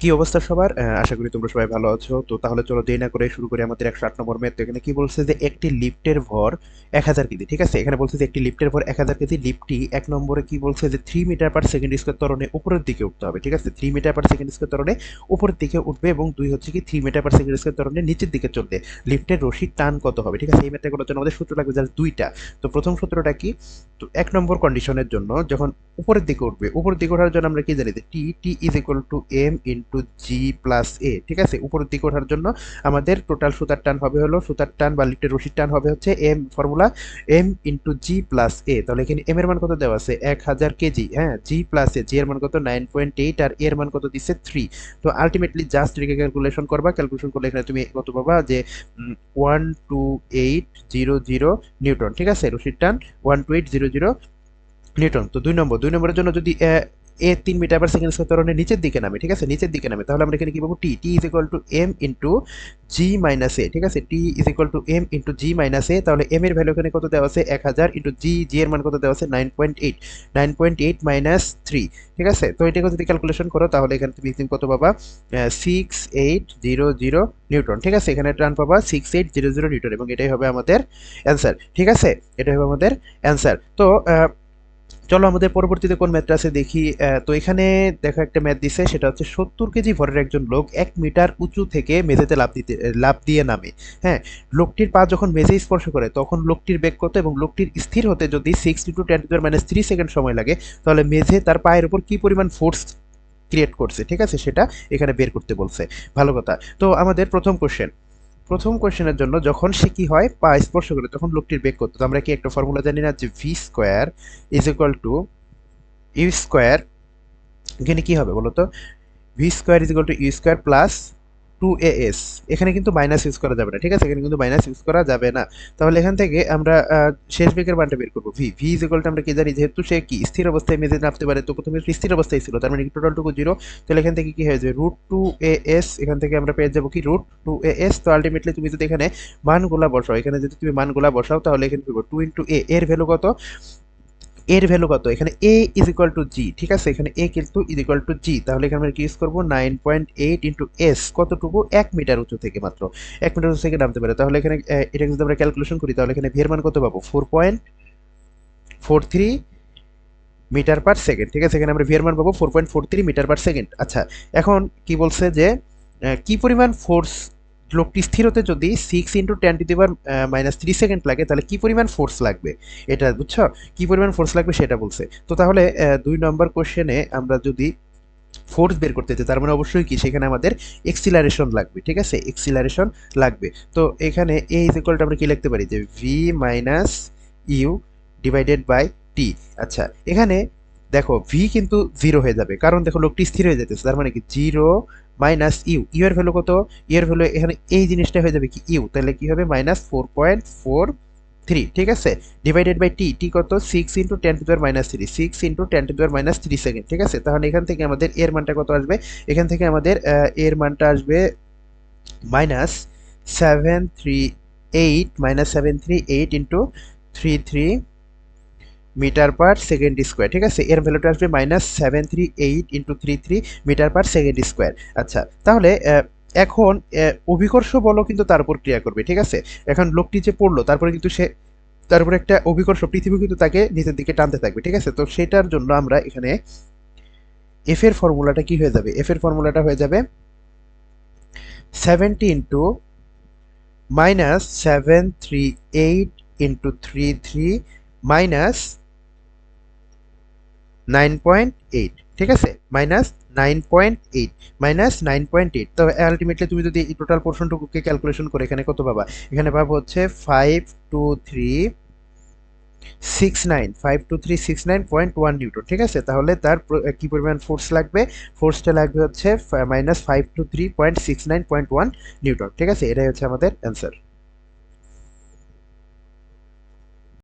কি অবস্থা সবার? আশা করি তোমরা সবাই ভালো আছো। তো তাহলে চলো দেরি না করে শুরু করি আমাদের একশো আট নম্বর ম্যাথ তো। এখানে কি বলছে যে একটি লিফটের ভর এক হাজার কেজি, ঠিক আছে? এখানে বলছে যে একটি লিফটের ভর এক হাজার কেজি। লিফটটি এক নম্বরে কি বলছে যে three metre per second square ত্বরণে উপরের দিকে উঠতে হবে, ঠিক আছে? Three metre per second square তরণে উপরের দিকে উঠবে এবং দুই হচ্ছে কি three metre per second square ত্বরণে নিচের দিকে চলবে। লিফটের রশির টান কত হবে, ঠিক আছে? এই ম্যাথটা করার জন্য আমাদের সূত্র লাগবে জাস্ট দুইটা। তো প্রথম সূত্রটা কি? তো এক নম্বর কন্ডিশনের জন্য যখন উপরের দিকে উঠবে, উপরের দিকে ওঠার জন্য আমরা কি জানি T T is equal to M into G plus A ঠিক আছে? উপরের দিকে ওঠার জন্য আমাদের টোটাল সুতার টান হবে হলো, সুতার টান বা লিফটের রশির টান হবে হচ্ছে M formula M into G plus A তাহলে এখানে এম এর মান কত দেওয়া আছে? এক হাজার কেজি হ্যাঁ? জি প্লাস এ জি এর মান কত? নাইন পয়েন্ট এইট আর এর মান কত দিচ্ছে? থ্রি তো আলটিমেটলি জাস্ট রেখে ক্যালকুলেশন করবা। ক্যালকুলেশন করলে এখানে তুমি কত পাবা যে one two eight zero zero newton ঠিক আছে? রশির টান one two eight zero zero newton তো দুই নম্বর, দুই নম্বরের জন্য যদি এ তিন মিটার পার সেকেন্ড স্কোয়ার ত্বরণে নিচের দিকে নামে, ঠিক আছে? নিচের দিকে নামে। তাহলে আমরা এখানে কি পাবো? T T is equal to M into G minus A ঠিক আছে? T is equal to M into G minus A তাহলে এম এর ভ্যালু এখানে কত দেওয়া আছে? এক হাজার ইন্টু জি জি এর মান কত দেওয়া আছে? Nine point eight nine point eight minus three ঠিক আছে? তো এটাকে যদি ক্যালকুলেশন করো, তাহলে এখানে তুমি কত পাবা? Six eight zero zero newton ঠিক আছে? এখানে টান পাবা six eight zero zero newton এবং এটাই হবে আমাদের অ্যান্সার ঠিক আছে? এটাই হবে আমাদের অ্যান্সার তো চলো আমাদের পরবর্তীতে কোন ম্যাথটা আছে দেখি তো এখানে দেখো একটা ম্যাথ দিছে, সেটা হচ্ছে সত্তর কেজি ভরের একজন লোক এক মিটার উঁচু থেকে মেঝেতে লাভ দিতে লাভ দিয়ে নামে। হ্যাঁ লোকটির পা যখন মেঝে স্পর্শ করে, তখন লোকটির বেগ কত এবং লোকটির স্থির হতে যদি six to ten to minus three second সময় লাগে, তাহলে মেঝে তার পায়ের উপর কী পরিমাণ ফোর্স ক্রিয়েট করছে, ঠিক আছে? সেটা এখানে বের করতে বলছে। ভালো কথা। তো আমাদের প্রথম কোশ্চেন প্রথম কোয়েশ্চেনের জন্য যখন সে কি হয়, পা স্পর্শ করে, তখন লোকটির বেগ করতো আমরা কি একটা ফর্মুলা জানি না যে V square is equal to U square এখানে কি হবে বলতো? V square is equal to U square plus two A S এখানে কিন্তু মাইনাস ইউজ করা যাবে না, ঠিক আছে? এখানে কিন্তু মাইনাস ইউজ করা যাবে না। তাহলে এখান থেকে আমরা শেষ বেগের মানটা বের করব। ভি ভি ইজ আমরা কি জানি, যেহেতু সে কি, স্থির অবস্থায় মেঝে নামতে পারে, তো প্রথমে স্থির অবস্থায় ছিল, তার মানে কি টোটাল টুকু জিরো তাহলে এখান থেকে কি হয়ে যাবে? রুট টু এ এস এখান থেকে আমরা পেয়ে যাব কি? রুট টু এ এস তো আলটিমেটলি তুমি যদি এখানে মানগুলা বসাও, এখানে যদি তুমি মানগুলা বসাও, তাহলে এখানে টু ইন্টু এ এর ভ্যালু কত? এর ভ্যালু কত? এখানে A is equal to G ঠিক আছে? এখানে এ কিন্তু ইজ ইকুয়াল টু জি তাহলে এখানে আমরা কি ইউজ করব? Nine point eight into S কতটুকু? এক মিটার উঁচু থেকে মাত্র। এক মিটার উঁচু থেকে নামতে পারে। তাহলে এখানে এটা যদি আমরা ক্যালকুলেশন করি, তাহলে এখানে ভের মান কত পাবো? Four point four three metre per second ঠিক আছে? এখানে আমরা ভিয়ার মান পাবো four point four three metre per second আচ্ছা এখন কি বলছে যে কি পরিমাণ ফোর্স লোকটি স্থির হতে যদি সিক্স ইন্টু টেন টু দিবার মাইনাস থ্রি সেকেন্ড লাগে, তাহলে কী পরিমাণ ফোর্স লাগবে? এটা বুঝছ? কী পরিমাণ ফোর্স লাগবে সেটা বলছে। তো তাহলে দুই নম্বর কোশ্চেনে আমরা যদি ফোর্স বের করতে চাই, তার মানে অবশ্যই কি? সেখানে আমাদের এক্সিলারেশন লাগবে, ঠিক আছে? এক্সিলারেশন লাগবে। তো এখানে এ ইজ ইকুয়ালটা আমরা কি লিখতে পারি? যে V minus U divided by T আচ্ছা এখানে দেখো ভি কিন্তু জিরো হয়ে যাবে। কারণ দেখো, লোকটি স্থির হয়ে যেতেছে তার মানে কি? জিরো মাইনাস ইউ ইউ এর ভ্যালু কত? ইউ এর ভ্যালু এখানে এই জিনিসটা হয়ে যাবে কি? ইউ তাহলে কি হবে? Minus four point four three ঠিক আছে? ডিভাইডেড বাই টি টি কত? সিক্স ইন্টু টেন টু দেওয়ার minus three six into ten to দেওয়ার মাইনাস থ্রি সেকেন্ড ঠিক আছে? তাহলে এখান থেকে আমাদের এর মানটা কত আসবে? এখান থেকে আমাদের এর মানটা আসবে minus seven three eight minus seven three eight into three three metre per second square, ঠিক আছে? এর ভ্যালুটা আসবে minus seven three eight into three three metre per second square. আচ্ছা তাহলে এখন অভিকর্ষ বলও কিন্তু তার উপর ক্রিয়া করবে, ঠিক আছে? এখন লোকটি যে পড়ল, তারপরে কিন্তু সে, তারপরে একটা অভিকর্ষ, পৃথিবী কিন্তু তাকে নিচের দিকে টানতে থাকবে, ঠিক আছে? তো সেটার জন্য আমরা এখানে এফ এর ফর্মুলাটা কি হয়ে যাবে? এফ এর ফর্মুলাটা হয়ে যাবে seventy into minus seven three eight into three three minus nine point eight, ঠিক আছে? Minus nine point eight, minus nine point eight. তো আলটিমেটলি তুমি যদি এই টোটাল পোর্শনটুকুকে ক্যালকুলেশন করে, এখানে কত পাবা? এখানে পাবো হচ্ছে five two three six nine five two three six nine point one newton ঠিক আছে? তাহলে তার কি পরিমাণ ফোর্স লাগবে? ফোর্সটা লাগবে হচ্ছে minus five two three point six nine point one newton ঠিক আছে? এটাই হচ্ছে আমাদের অ্যান্সার